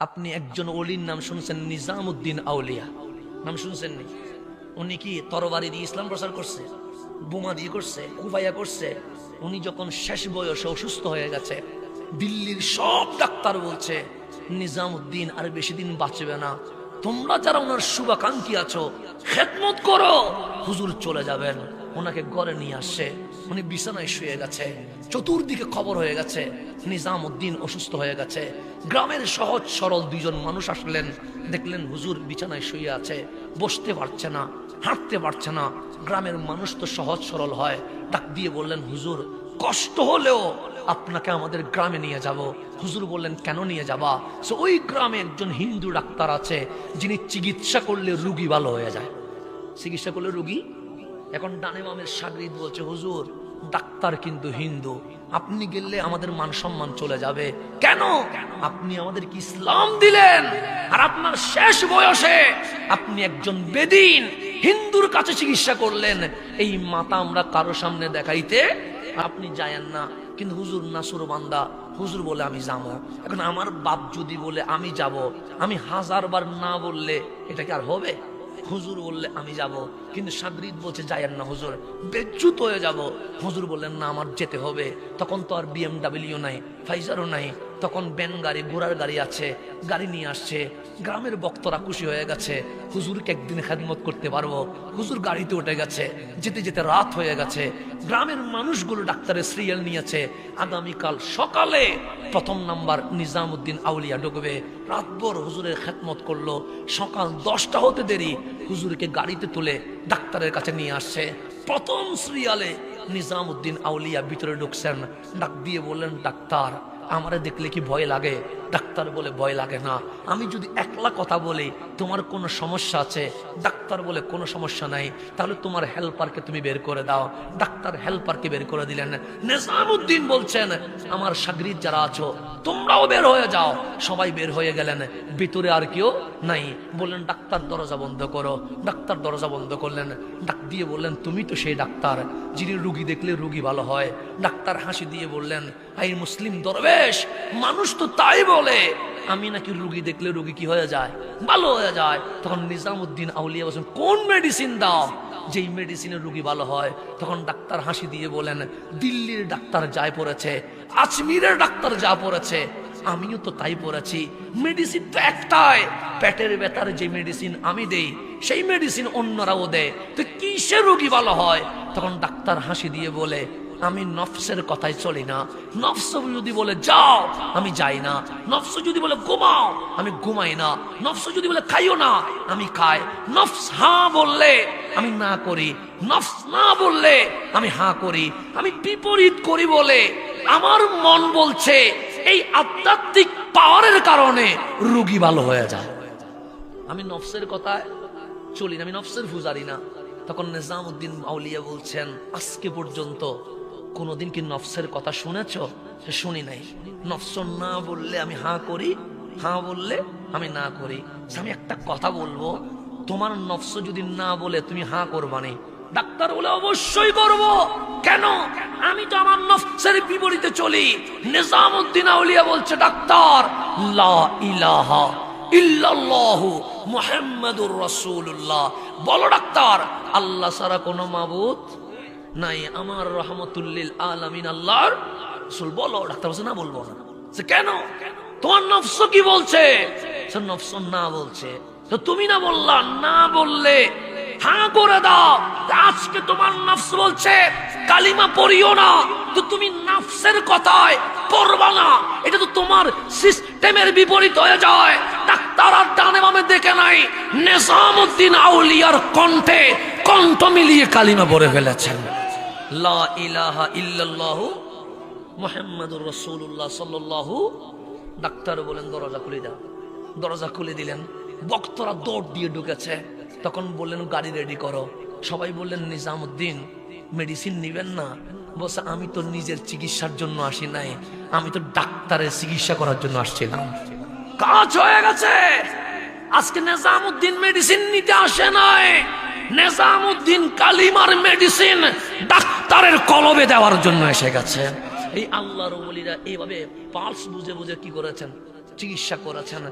আপনি একজন অলির নাম শুনছেন, নিজামুদ্দিন আউলিয়া। নাম শুনছেন নি? উনি কি তরবারি দিয়ে ইসলাম প্রচার করছে, বোমা দিয়ে করছে, কুবাইয়া করছে? উনি যখন শেষ বয়সে অসুস্থ হয়ে গেছে, দিল্লির সব ডাক্তার বলছে, নিজামুদ্দিন আর বেশি দিন বাঁচবে না। তোমরা যারা ওনার শুভাকাঙ্ক্ষী আছো, খেদমত করো। হুজুর চলে যাবেন, ওনাকে ঘরে নিয়ে আসছে। উনি বিছানায় শুয়ে গেছে। চতুর্দিকে খবর হয়ে গেছে নিজাম উদ্দিন অসুস্থ হয়ে গেছে। গ্রামের সহজ সরল দুইজন মানুষ আসলেন। দেখলেন হুজুর বিছানায় শুয়ে আছে, বসতে পারছে না, হাঁটতে পারছে না। গ্রামের মানুষ তো সহজ সরল হয়। ডাক দিয়ে বললেন, হুজুর, কষ্ট হলেও আপনাকে আমাদের গ্রামে নিয়ে যাব। হুজুর বললেন, কেন নিয়ে যাবা? সো ওই গ্রামে একজন হিন্দু ডাক্তার আছে, যিনি চিকিৎসা করলে রুগী ভালো হয়ে যায়। চিকিৎসা করলে রুগী? এখন ডানে বামের সাগরিদ বলছে, হুজুর ডাক্তার কিন্তু হিন্দু। আপনি গেলে আমাদের মান সম্মান চলে যাবে। কেন? আপনি আমাদের কি ইসলাম দিলেন। আর আপনার শেষ বয়সে আপনি একজন বেদিন, হিন্দুর কাছে চিকিৎসা করলেন। এই মাতা আমরা কারও সামনে দেখাইতে আপনি যায়েন না। কিন্তু হুজুর নাসুর বান্দা, হুজুর বলে আমি যাব। এখন আমার বাপ যদি বলে আমি যাব, আমি হাজার বার না বললে এটা কি আর হবে? হুজুর বললে, আমি যাব। কিন্তু সাবরিদ বলছে যায়েন না হুজুর। বেজ্জুত হয়ে যাব। হুজুর বললেন, না, আমার যেতে হবে। তখন তো আর বিএমডাব্লিউ নাই ফাইজারও নাই। তখন ব্যান গাড়ি, ঘোড়ার গাড়ি আছে, গাড়ি নিয়ে আসছে। গ্রামের বক্তরা খুশি হয়ে গেছে, হুজুরকে একদিন খেদমত করতে পারব। হুজুর গাড়িতে উঠে গেছে, যেতে যেতে রাত হয়ে গেছে। গ্রামের মানুষগুলো ডাক্তারের সিরিয়াল নিয়েছে। আগামীকাল সকালে প্রথম নাম্বার নিজামুদ্দিন আউলিয়া ঢুকবে। রাতভর হুজুরের খেদমত করল। সকাল দশটা হতে দেরি, হুজুরকে গাড়িতে তুলে ডাক্তারের কাছে নিয়ে আসছে। প্রথম সিরিয়ালে নিজামুদ্দিন আউলিয়া ভিতরে ঢুকছেন। ডাক দিয়ে বললেন, ডাক্তার আমারে দেখলে কি ভয় লাগে? ডাক্তার বলে ভয় লাগে না। আমি যদি একলা কথা বলি, তোমার কোনো সমস্যা আছে? ডাক্তার বলে কোনো সমস্যা নাই। তাহলে তোমার হেল্পারকে তুমি বের করে দাও। ডাক্তার হেল্পারকে বের করে দিলেন। নিজামুদ্দিন বলছেন, আমার সাগরিদ যারা আছো, তোমরাও বের হয়ে যাও। সবাই বের হয়ে গেলেন। ভিতরে আর কেউ নাই। বললেন, ডাক্তার দরজা বন্ধ করো। ডাক্তার দরজা বন্ধ করলেন। ডাক দিয়ে বললেন, তুমি তো সেই ডাক্তার। যিনি রুগী দেখলে রুগী ভালো হয়। ডাক্তার হাসি দিয়ে বললেন, আই মুসলিম দরবেশ মানুষ তো তাই বলে, আমি নাকি রুগী দেখলে রুগী কি হয়ে যায়? ভালো হয়ে যায়। তখন নিজামুদ্দিন আউলিয়া বলছেন কোন মেডিসিন দাও? যেই মেডিসিনে রুগী ভালো হয়। তখন ডাক্তার হাসি দিয়ে বলেন, দিল্লির ডাক্তার যায় পড়েছে, আজমিরের ডাক্তার যা পড়েছে, আমিও তো তাই পড়েছি। মেডিসিন তো একটাই, পেটের ব্যথার যে মেডিসিন আমি দেই, সেই মেডিসিন অন্যরাও দেয়। তো কিসের রুগী ভালো হয়? তখন ডাক্তার হাসি দিয়ে বলে আমি নফসের কথাই চলি না। নফস যদি বলে, যাও। আমি যাই না। নফস যদি বলে, ঘুমাও। আমি ঘুমাই না। নফস যদি বলে, খাইও না। আমি খাই। নফস হ্যাঁ বললে আমি না করি। নফস না বললে আমি হ্যাঁ করি। আমি বিপরীত করি বলে আমার মন বলছে, এই আধ্যাত্মিক পাওয়ারের কারণে রোগী ভালো হয়ে যায়। আমি নফসের কথায় চলি না। আমি নফসের পূজারি না। তখন নিজামুদ্দিন আউলিয়া বলছেন, আজকে পর্যন্ত কোনোদিন কি নফসের কথা শুনেছ? শুনি নাই। নফস না বললে আমি হাঁ করি, হাঁ বললে আমি না করি। আমি একটা কথা বলব, তোমার নফস যদি না বলে তুমি হাঁ করবানি ডাক্তার বলে অবশ্যই করব। কেন? আমি তো আমার নফসের বিপরীতে চলি। নিজামুদ্দিন আউলিয়া বলছে, ডাক্তার, লা ইলাহা ইল্লাল্লাহু মুহাম্মাদুর রাসূলুল্লাহ। বলো, ডাক্তার, আল্লাহ ছাড়া কোনো মাবুদ নাই, আমার রহমতুল্লিল আলামিন আল্লাহর রাসূল, বলো, ডাক্তার বলছে, না বলব না। কেন? তোমার নফস কি বলছে? নফস না বলছে। তো তুমি না বললা, না বললে, হাঁ করে দাও। আজকে তোমার নফস বলছে, কালিমা পড়িও না। তো তুমি নফসের কথায় পড়বা না। এটা তো তোমার সিস্টেমের বিপরীত হয়ে যায়। ডাক্তার আর ডানে বামে দেখে নাই। নিজামুদ্দিন আউলিয়ার কণ্ঠে কণ্ঠ মিলিয়ে কালিমা পড়ে ফেলেছেন। লা ইলাহা ইল্লাল্লাহু মুহাম্মাদুর রাসূলুল্লাহ সাল্লাল্লাহু। ডাক্তার বলেন, দরজা খুলে দাও। দরজা খুলে দিলেন। বক্তরা দৌড় দিয়ে ঢুকেছে। তখন বললেন, গাড়ি রেডি করো। সবাই বললেন, নিজামুদ্দিন মেডিসিন নিবেন না? বলছে, আমি তো নিজের চিকিৎসার জন্য আসি নাই। আমি তো ডাক্তারের চিকিৎসা করার জন্য আসছিলাম। কাজ হয়ে গেছে। আজকে নিজামুদ্দিন মেডিসিন নিতে আসে নাই। নিজামুদ্দিন কালিমার মেডিসিন ডাক্তারের কলবে দেওয়ার জন্য এসে গেছে। এই আল্লাহর বলিরা এইভাবে পালস বুঝে বুঝে কি করেছেন? চিকিৎসা করেছেন।